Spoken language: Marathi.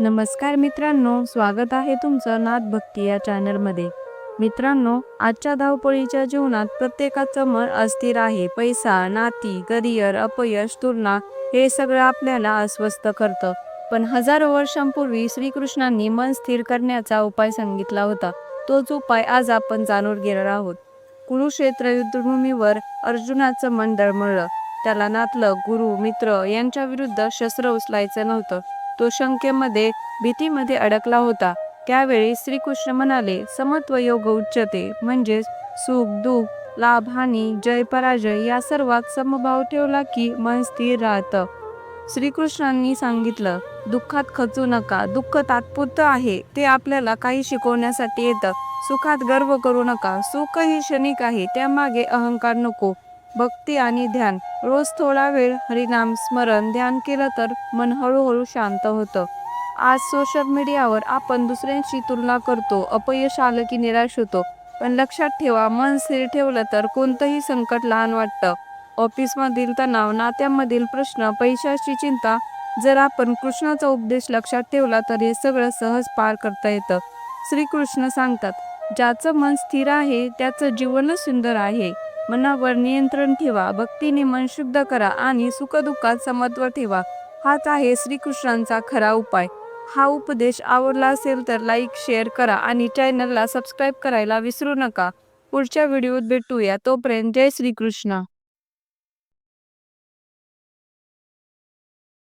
नमस्कार मित्रांनो स्वागत आहे तुमचं नाथ भक्ती या चॅनलमध्ये. मित्रांनो आजच्या धावपळीच्या जीवनात प्रत्येकाचं मन अस्थिर आहे. पैसा नाती करिअर अपयश तुलना हे सगळं आपल्याला अस्वस्थ करतं. पण हजारो वर्षांपूर्वी श्रीकृष्णांनी मन स्थिर करण्याचा उपाय सांगितला होता. तोच उपाय आज आपण जाणून घेणार आहोत. कुरुक्षेत्र युद्धभूमीवर अर्जुनाचं मन डळमळलं त्याला नातलं गुरु मित्र यांच्या विरुद्ध शस्त्र उचलायचं नव्हतं. तो शंकेमध्ये भीतीमध्ये अडकला होता. त्यावेळी श्रीकृष्ण म्हणाले समत्व योग उच्चते म्हणजेच सुख दुःख लाभ हानी जय पराजय या सर्वात समभाव ठेवला की मन स्थिर राहतं. श्रीकृष्णांनी सांगितलं दुःखात खचू नका. दुःख तात्पुरतं आहे. ते आपल्याला काही शिकवण्यासाठी येतं. सुखात गर्व करू नका. सुख ही क्षणिक आहे. त्यामागे अहंकार नको. भक्ती आणि ध्यान. रोज थोडा वेळ हरिनाम स्मरण ध्यान केलं तर मन हळूहळू शांत होतं. आज सोशल मीडियावर आपण दुसऱ्यांशी तुलना करतो अपयश आलं की निराश होतो. पण लक्षात ठेवा मन स्थिर ठेवलं तर कोणतंही संकट लहान वाटतं. ऑफिसमधील तणाव नात्यामधील प्रश्न पैशाची चिंता जर आपण कृष्णाचा उपदेश लक्षात ठेवला तर हे सगळं सहज पार करता येतं. श्रीकृष्ण सांगतात ज्याचं मन स्थिर आहे त्याचं जीवनच सुंदर आहे. मनावर नियंत्रण ठेवा भक्तीने मन शुद्ध करा आणि सुखदुःखात समत्व ठेवा. हाच आहे श्रीकृष्णांचा खरा उपाय. हा उपदेश आवडला असेल तर लाईक शेअर करा आणि चॅनलला सबस्क्राईब करायला विसरू नका. पुढच्या व्हिडिओत भेटूया. तोपर्यंत जय श्रीकृष्ण.